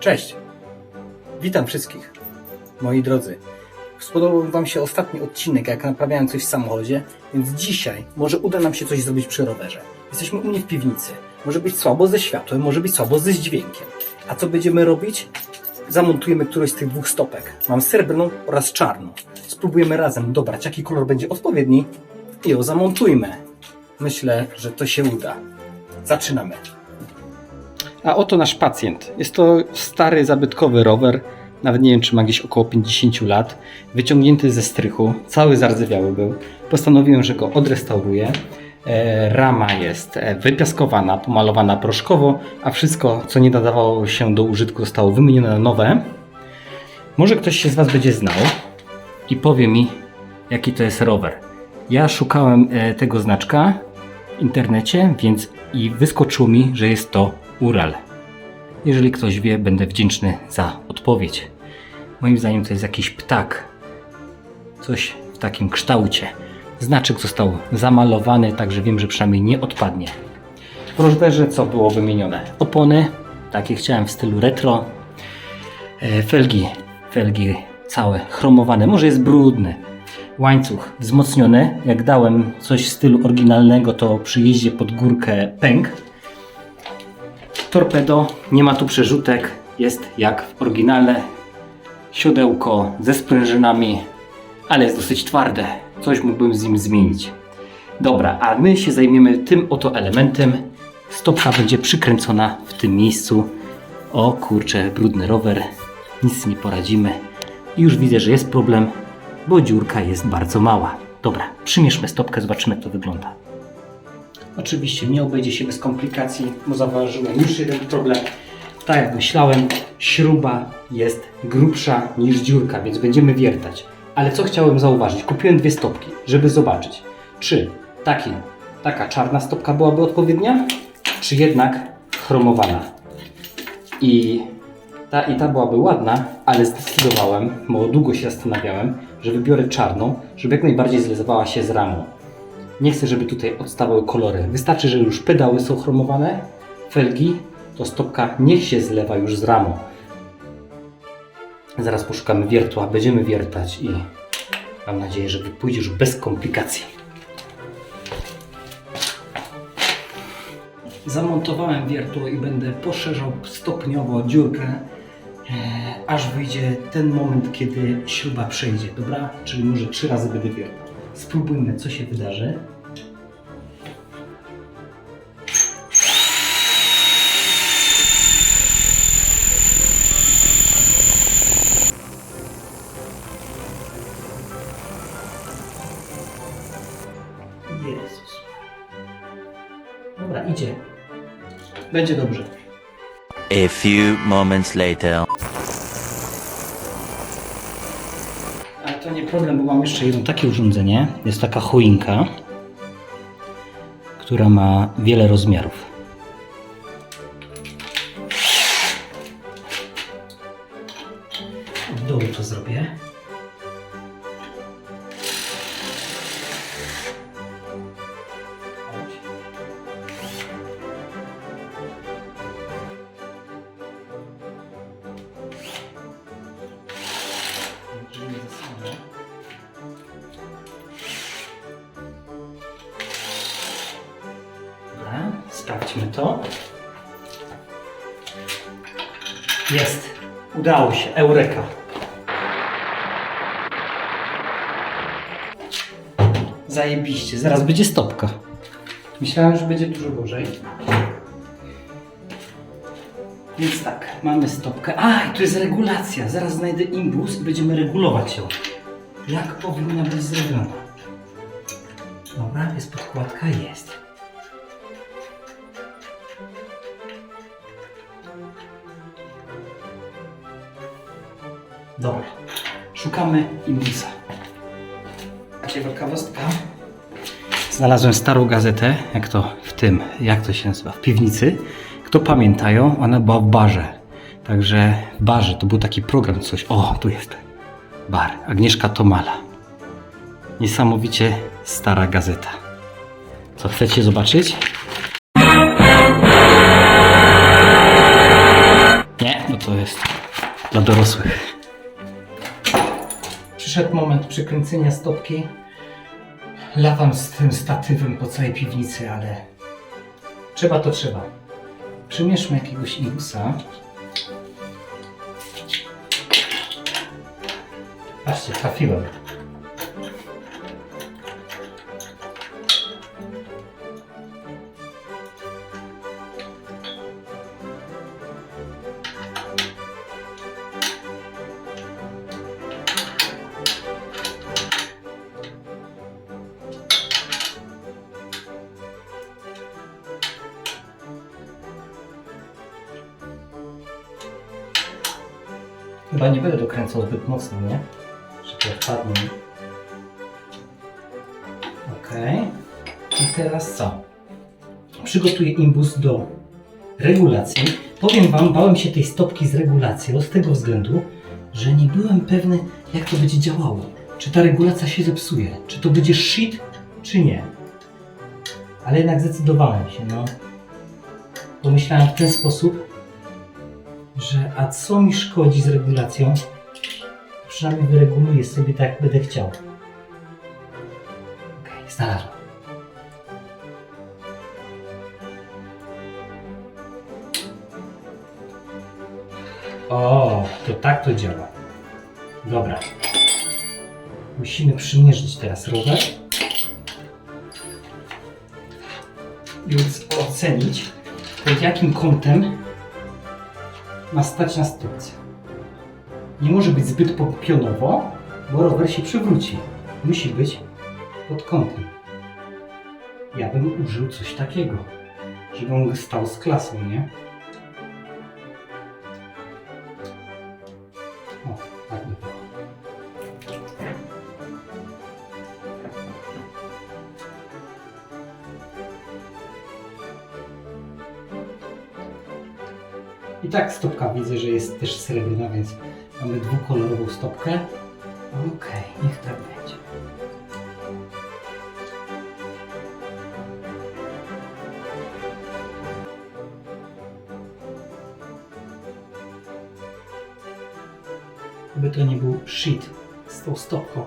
Cześć! Witam wszystkich, moi drodzy. Spodobał Wam się ostatni odcinek, jak naprawiałem coś w samochodzie, więc dzisiaj może uda nam się coś zrobić przy rowerze. Jesteśmy u mnie w piwnicy. Może być słabo ze światłem, może być słabo ze dźwiękiem. A co będziemy robić? Zamontujemy którąś z tych dwóch stopek. Mam srebrną oraz czarną. Spróbujemy razem dobrać, jaki kolor będzie odpowiedni i ją zamontujmy. Myślę, że to się uda. Zaczynamy. A oto nasz pacjent. Jest to stary, zabytkowy rower. Nawet nie wiem, czy ma gdzieś około 50 lat. Wyciągnięty ze strychu. Cały zardzewiały był. Postanowiłem, że go odrestauruję. E, Rama jest e, wypiaskowana, pomalowana proszkowo, a wszystko, co nie nadawało się do użytku, zostało wymienione na nowe. Może ktoś się z Was będzie znał i powie mi, jaki to jest rower. Ja szukałem e, tego znaczka w internecie, więc i wyskoczyło mi, że jest to Ural. Jeżeli ktoś wie, będę wdzięczny za odpowiedź. Moim zdaniem to jest jakiś ptak. Coś w takim kształcie. Znaczek został zamalowany, także wiem, że przynajmniej nie odpadnie. W rowerze co było wymienione? Opony, takie chciałem w stylu retro. E, Felgi, felgi całe chromowane, może jest brudny. Łańcuch wzmocniony. Jak dałem coś w stylu oryginalnego, to przy jeździe pod górkę pęk. Torpedo, nie ma tu przerzutek, jest jak w oryginale. Siodełko ze sprężynami, ale jest dosyć twarde. Coś mógłbym z nim zmienić. Dobra, a my się zajmiemy tym oto elementem. Stopka będzie przykręcona w tym miejscu. O kurczę, brudny rower. Nic nie poradzimy. Już widzę, że jest problem, bo dziurka jest bardzo mała. Dobra, przymierzmy stopkę, zobaczymy jak to wygląda. Oczywiście nie obejdzie się bez komplikacji, bo zauważyłem już jeden problem. Tak jak myślałem, śruba jest grubsza niż dziurka, więc będziemy wiertać. Ale co chciałem zauważyć? Kupiłem dwie stopki, żeby zobaczyć, czy taki, taka czarna stopka byłaby odpowiednia, czy jednak chromowana. I ta i ta byłaby ładna, ale zdecydowałem, bo długo się zastanawiałem, że wybiorę czarną, żeby jak najbardziej zlezowała się z ramą. Nie chcę, żeby tutaj odstawały kolory. Wystarczy, że już pedały są chromowane, felgi, to stopka niech się zlewa już z ramą. Zaraz poszukamy wiertła, będziemy wiertać i mam nadzieję, że pójdzie już bez komplikacji. Zamontowałem wiertło i będę poszerzał stopniowo dziurkę, e, aż wyjdzie ten moment, kiedy śruba przejdzie, dobra? Czyli może trzy razy będę wiertał. Spróbujmy, co się wydarzy. Jezus. Dobra, idzie. Będzie dobrze. A few moments later. Mam jeszcze jedno takie urządzenie. Jest taka choinka, która ma wiele rozmiarów. Sprawdźmy to. Jest. Udało się. Eureka. Zajebiście. Zaraz będzie stopka. Myślałem, że będzie dużo gorzej. Więc tak, mamy stopkę. A, i tu jest regulacja. Zaraz znajdę impuls i będziemy regulować ją. Jak powinna być zrobiona. Dobra, jest podkładka? Jest. Dobra, szukamy impulsa. Ciekawostka. Znalazłem starą gazetę, jak to w tym, jak to się nazywa, w piwnicy. Kto pamiętają, ona była w barze. Także w barze to był taki program, coś. O, tu jest. Bar. Agnieszka Tomala. Niesamowicie stara gazeta. Co chcecie zobaczyć? dla dorosłych. Przyszedł moment przykręcenia stopki. Latam z tym statywem po całej piwnicy, ale trzeba to trzeba. Przymierzmy jakiegoś imbusa. Patrzcie, trafiłem. Chyba nie będę dokręcał zbyt mocno, nie? Że to wpadnie. Okej. I teraz co? Przygotuję imbus do regulacji. Powiem Wam, bałem się tej stopki z regulacją z tego względu, że nie byłem pewny, jak to będzie działało. Czy ta regulacja się zepsuje? Czy to będzie shit, czy nie? Ale jednak zdecydowałem się, no. Pomyślałem w ten sposób, że a co mi szkodzi z regulacją? Przynajmniej wyreguluję sobie tak, jak będę chciał. Okej, znalazłem. O, to tak to działa. Dobra. Musimy przymierzyć teraz rower i ocenić, pod jakim kątem ma stać na stópce. Nie może być zbyt pionowo, bo rower się przewróci. Musi być pod kątem. Ja bym użył coś takiego, żeby on stał z klasą, nie? O, tak by było. I tak stopka widzę, że jest też srebrna, więc mamy dwukolorową stopkę. Okej, niech tak będzie. By to nie był shit z tą stopką,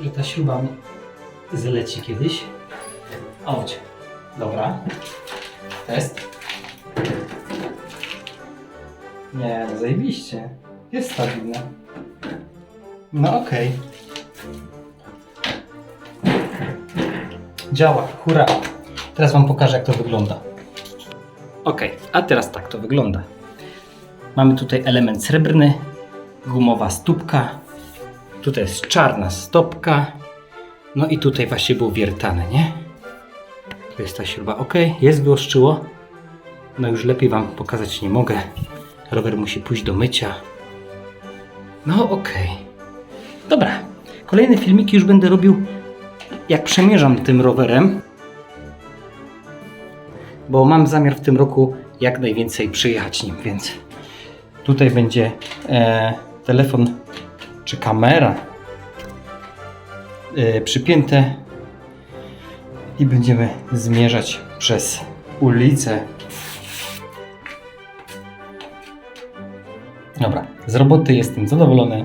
że ta śruba mi zleci kiedyś. Chodź. Dobra. Test. Nie, no zajebiście. Jest stabilne. No okej. Działa, hurra. Teraz wam pokażę jak to wygląda. Ok, a teraz tak to wygląda. Mamy tutaj element srebrny, gumowa stópka, tutaj jest czarna stopka, no i tutaj właśnie było wiertane, nie? Tu jest ta śruba, ok, jest wyostrzyło. No już lepiej wam pokazać nie mogę. Rower musi pójść do mycia. No okej. Dobra. Kolejne filmiki już będę robił jak przemierzam tym rowerem. Bo mam zamiar w tym roku jak najwięcej przyjechać nim, więc tutaj będzie e, telefon czy kamera e, przypięte i będziemy zmierzać przez ulicę Dobra, z roboty jestem zadowolony.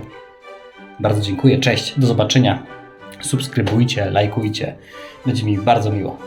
Bardzo dziękuję, cześć, do zobaczenia. Subskrybujcie, lajkujcie. Będzie mi bardzo miło.